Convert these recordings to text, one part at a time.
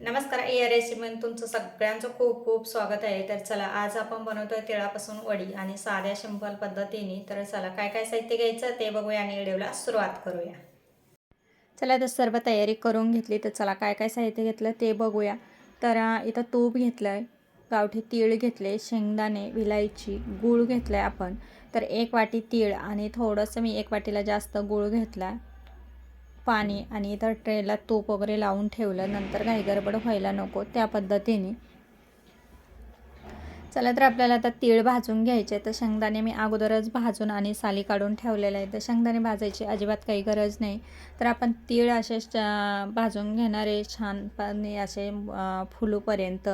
नमस्कार या रेसिपीमध्ये तुमचं सगळ्यांचं खूप खूप स्वागत आहे. तर चला आज आपण बनवतोय तिळापासून वडी आणि साध्या सिंपल पद्धतीने. तर चला काय काय साहित्य घ्यायचं ते बघूया आणि व्हिडिओला सुरुवात करूया. चला तर सर्व तयारी करून घेतली. तर चला काय काय साहित्य घेतलं ते बघूया. तर इथं तूप घेतलं आहे गावठी तीळ घेतले शेंगदाणे विलायची गूळ घेतलं आहे आपण. तर एक वाटी तीळ आणि थोडंसं मी एक वाटीला जास्त गूळ घेतला. पाणी आणि इथं ट्रेला तूप वगैरे लावून ठेवलं नंतर काही गडबड व्हायला नको त्या पद्धतीने. चला तर आपल्याला आता तीळ भाजून घ्यायचे तर शेंगदाणे मी अगोदरच भाजून आणि साली काढून ठेवलेलं आहे तर शेंगदाणे भाजायची अजिबात काही गरज नाही. तर आपण तीळ असे भाजून घेणारे छानपणे असे फुलूपर्यंत.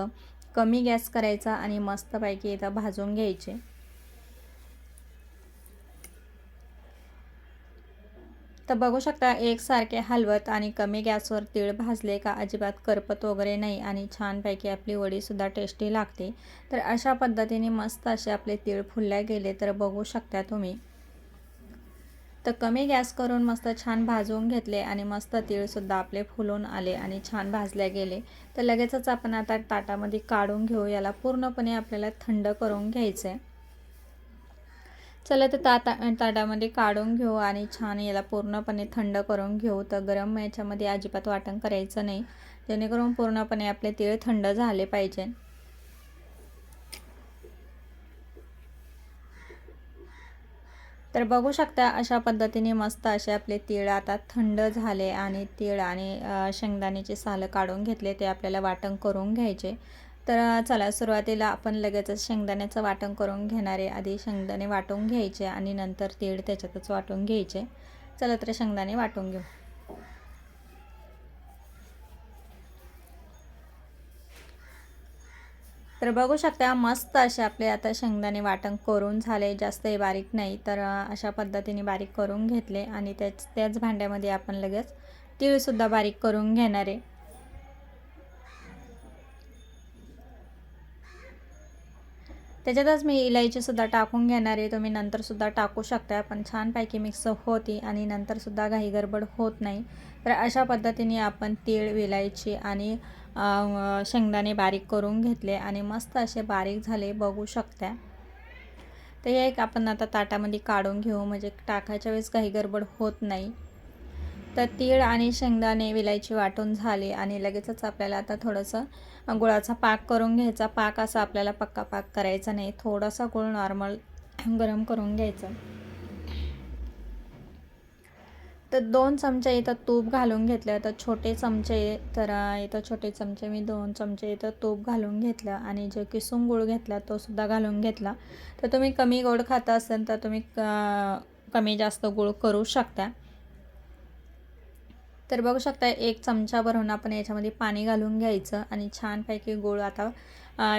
कमी गॅस करायचा आणि मस्तपैकी इथं भाजून घ्यायचे. तर बघू शकता एकसारखे हलवत आणि कमी गॅसवर तीळ भाजले का अजिबात करपत वगैरे नाही आणि छानपैकी आपली वडीसुद्धा टेस्टी लागते. तर अशा पद्धतीने मस्त असे आपले तीळ फुलल्या गेले तर बघू शकता तुम्ही. तर कमी गॅस करून मस्त छान भाजून घेतले आणि मस्त तीळसुद्धा आपले फुलून आले आणि छान भाजले गेले. तर लगेचच आपण आता ताटामध्ये काढून घेऊ याला पूर्णपणे आपल्याला थंड करून घ्यायचं आहे चला तर ताटा ताटामध्ये काढून घेऊ आणि छान याला पूर्णपणे थंड करून घेऊ. तर गरम याच्यामध्ये अजिबात वाटण करायचं नाही. जेणेकरून पूर्णपणे आपले तीळ थंड झाले पाहिजे. तर बघू शकता अशा पद्धतीने मस्त असे आपले तीळ आता थंड झाले आणि तीळ आणि शेंगदाण्याचे सालं काढून घेतले. ते आपल्याला वाटण करून घ्यायचे. तर चला सुरुवातीला आपण लगेचच शेंगदाण्याचं वाटण करून घेणार आहे. आधी शेंगदाणे वाटून घ्यायचे आणि नंतर तीळ त्याच्यातच वाटून घ्यायचे. चला तर शेंगदाणे वाटून घेऊ. तर बघू शकता मस्त असे आपले आता शेंगदाणे वाटण करून झाले. जास्तही बारीक नाही तर अशा पद्धतीने बारीक करून घेतले आणि त्याच त्याच भांड्यामध्ये आपण लगेच तीळसुद्धा बारीक करून घेणार आहे. त्याच्यातच मी इलायचीसुद्धा टाकून घेणार आहे. तुम्ही नंतरसुद्धा टाकू शकता पण छानपैकी मिक्स होती आणि नंतरसुद्धा काही गडबड होत नाही. तर अशा पद्धतीने आपण तीळ विलायची आणि शेंगदाणे बारीक करून घेतले आणि मस्त असे बारीक झाले. बघू शकता तर हे एक आपण आता ताटामध्ये काढून घेऊ. म्हणजे टाकायच्या वेळेस काही गडबड होत नाही. तर तीळ आणि शेंगदाणे विलायची वाटून झाली आणि लगेचच आपल्याला आता थोडंसं गुळाचा पाक करून घ्यायचा. पाक असा आपल्याला पक्का पाक करायचा नाही. थोडासा गुळ नॉर्मल गरम करून घ्यायचा. तर दोन चमचे इथं तूप घालून घेतलं. तर छोटे चमचे तर इथं छोटे चमचे मी दोन चमचे इथं तूप घालून घेतलं आणि जो किसून गुळ घेतला तो सुद्धा घालून घेतला. तर तुम्ही कमी गोड खाता असेल तर तुम्ही क- कमी जास्त गुळ करू शकता. तर बघू शकता एक चमचा भरून आपण याच्यामध्ये पाणी घालून घ्यायचं आणि छानपैकी गूळ आता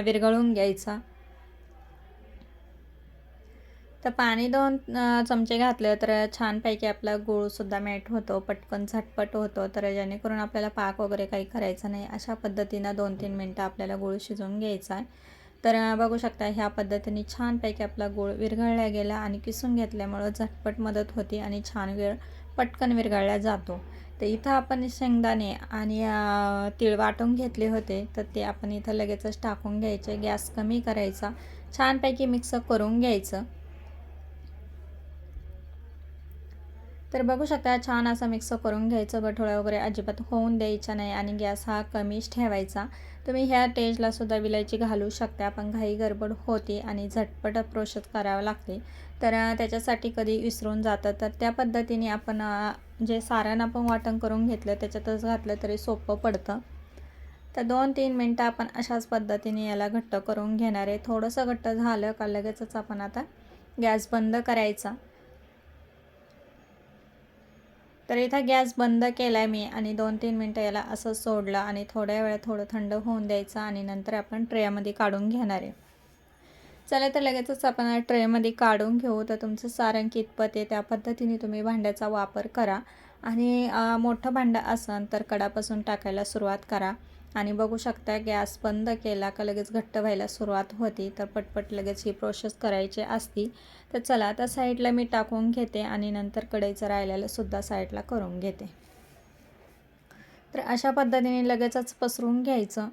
विरघळून घ्यायचा. तर पाणी दोन चमचे घातले तर छानपैकी आपला गूळसुद्धा मॅट होतो पटकन झटपट होतो. तर जेणेकरून आपल्याला पाक वगैरे काही करायचं नाही अशा पद्धतीनं दोन तीन मिनटं आपल्याला गूळ शिजवून घ्यायचा आहे. तर बघू शकता ह्या पद्धतीने छानपैकी आपला गूळ विरघळला गेला आणि किसून घेतल्यामुळं झटपट मदत होती आणि छान वेळ पटकन विरघळला जातो. तर इथं आपण शेंगदाणे आणि तिळ तीळ वाटून घेतले होते. तर ते आपण इथं लगेचच टाकून घ्यायचे. गॅस कमी करायचा. छानपैकी मिक्स करून घ्यायचं. तर बघू शकता छान असं मिक्स करून घ्यायचं. गठोळा वगैरे अजिबात होऊन द्यायचा नाही आणि गॅस हा कमीच ठेवायचा. तुम्ही ह्या टेजला सुद्धा विलायची घालू शकता. पण घाई गडबड होते आणि झटपट प्रोसेस करावं लागते. तर त्याच्यासाठी कधी विसरून जातं. तर त्या पद्धतीने आपण जे सारण आपण वाटण करून घेतलं त्याच्यातच घातलं तरी सोपं पडतं. तर दोन तीन मिनटं आपण अशाच पद्धतीने याला घट्ट करून घेणार आहे. थोडंसं घट्ट झालं का लगेचच आपण आता गॅस बंद करायचा. तर इथं गॅस बंद केला आहे मी आणि दोन तीन मिनटं याला असं सोडलं आणि थोड्या वेळा थोडं थंड होऊन द्यायचं आणि नंतर आपण ट्रेमध्ये काढून घेणार आहे. चला तर लगेचच आपण ट्रेमध्ये काढून घेऊ. तर तुमचं सारण कितपत आहे त्या पद्धतीने तुम्ही भांड्याचा वापर करा. आणि मोठं भांडं असेल तर कडापासून टाकायला सुरुवात करा. आणि बघू शकता गॅस बंद केला का लगेच घट्ट व्हायला सुरुवात होती. तर पटपट लगेच ही प्रोसेस करायची असती. तर चला आता साईडला मी टाकून घेते आणि नंतर कढईचं राहिलेलं सुद्धा साईडला करून घेते. तर अशा पद्धतीने लगेचच पसरून घ्यायचं.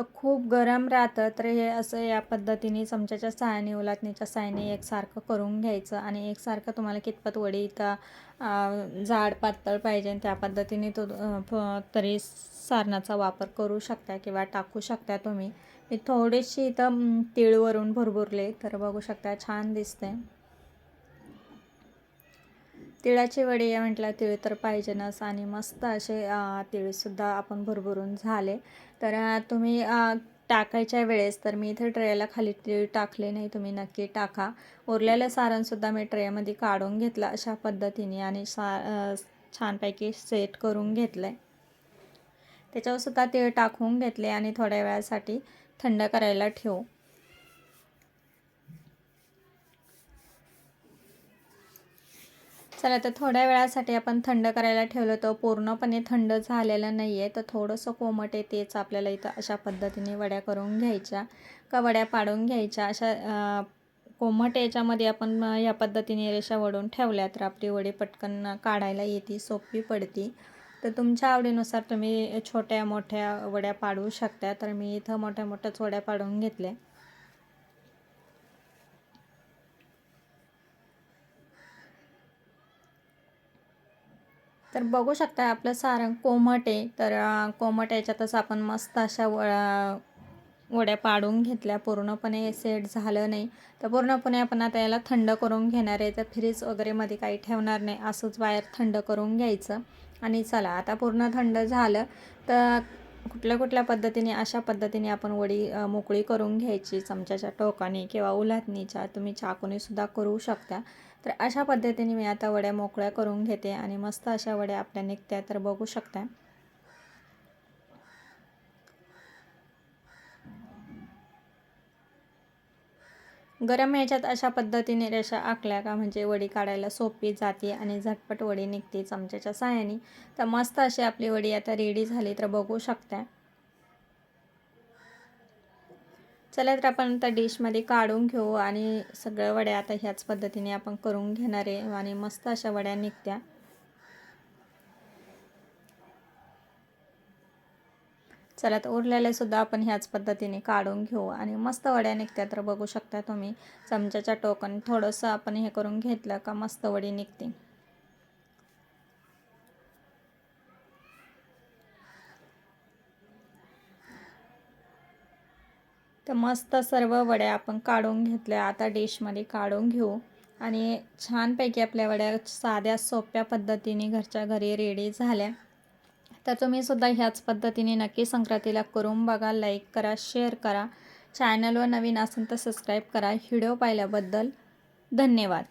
तर खूप गरम राहतं. तर हे असं या पद्धतीने चमच्याच्या सहाय्याने उलाटणीच्या सहाय्याने एकसारखं करून घ्यायचं. आणि एकसारखं तुम्हाला कितपत वडी इथं जाड पातळ पाहिजे त्या पद्धतीने तो तरी सारणाचा वापर करू शकता किंवा टाकू शकता तुम्ही. मी थोडीशी इथं तिळवरून भरभुरले. तर बघू शकता छान दिसते तिळाचे वडी म्हटलं तिळ तर पाहिजेनच आणि मस्त असे तिळसुद्धा आपण भरभरून झाले. तर तुम्ही टाकायच्या वेळेस तर मी इथे ट्रेला खाली तीळ टाकले नाही तुम्ही नक्की टाका. उरलेलं सारणसुद्धा मी ट्रेमध्ये काढून घेतलं अशा पद्धतीने आणि सा छानपैकी सेट करून घेतलं आहे त्याच्यावरसुद्धा तीळ टाकून घेतले आणि थोड्या वेळासाठी थंड करायला ठेवू. चला तर थोड्या वेळासाठी आपण थंड करायला ठेवलं तर पूर्णपणे थंड झालेलं नाही आहे तर थोडंसं कोमट आहे तेच आपल्याला इथं अशा पद्धतीने वड्या करून घ्यायच्या. का वड्या पाडून घ्यायच्या? अशा कोमट याच्यामध्ये आपण या पद्धतीने रेषा वडून ठेवल्या तर आपली वडी पटकन काढायला येते सोपी पडती. तर तुमच्या आवडीनुसार तुम्ही छोट्या मोठ्या वड्या पाडू शकता. तर मी इथं मोठ्या मोठ्याच वड्या पाडून घेतल्या. तर बघू शकता आपलं सारंग कोमट आहे. तर कोमट याच्यातच आपण मस्त अशा व वड्या पाडून घेतल्या. पूर्णपणे सेट झालं नाही. तर पूर्णपणे आपण आता याला थंड करून घेणार आहे. तर फ्रीज वगैरेमध्ये काही ठेवणार नाही. असंच बाहेर थंड करून घ्यायचं. आणि चला आता पूर्ण थंड झालं. तर कुठल्या कुठल्या पद्धतीने अशा पद्धतीने आपण वडी मोकळी करून घ्यायची. चमच्याच्या टोकाने किंवा उलातणीच्या तुम्ही चाकूनेसुद्धा करू शकता. तर अशा पद्धतीने मी आता वड्या मोकळ्या करून घेते आणि मस्त अशा वड्या आपल्या निघत्या तर बघू शकता गरम ह्याच्यात अशा पद्धतीने रेषा आखल्या का म्हणजे वडी काढायला सोपी जाते आणि झटपट वडी निघते चमच्याच्या साह्याने तर मस्त अशी आपली वडी आता रेडी झाली तर बघू शकता चला तर आपण आता डिशमध्ये काढून घेऊ आणि सगळ्या वड्या आता ह्याच पद्धतीने आपण करून घेणार आहे आणि मस्त अशा वड्या निघत्या. चला तर उरलेले सुद्धा आपण ह्याच पद्धतीने काढून घेऊ आणि मस्त वड्या निघत्या तर बघू शकता तुम्ही. चमच्याच्या टोकन थोडंसं आपण हे करून घेतलं का मस्त वडी निघते तर मस्त सर्व वड्या आपण काढून घेतल्या. आता डिशमध्ये काढून घेऊ. आणि छानपैकी आपल्या वड्या साध्या सोप्या पद्धतीने घरच्या घरी रेडी झाल्या. तर तुम्हीसुद्धा ह्याच पद्धतीने नक्की संक्रांतीला करून बघा लाईक करा शेअर करा. चॅनलवर नवीन असेल तर सबस्क्राईब करा. व्हिडिओ पाहिल्याबद्दल धन्यवाद.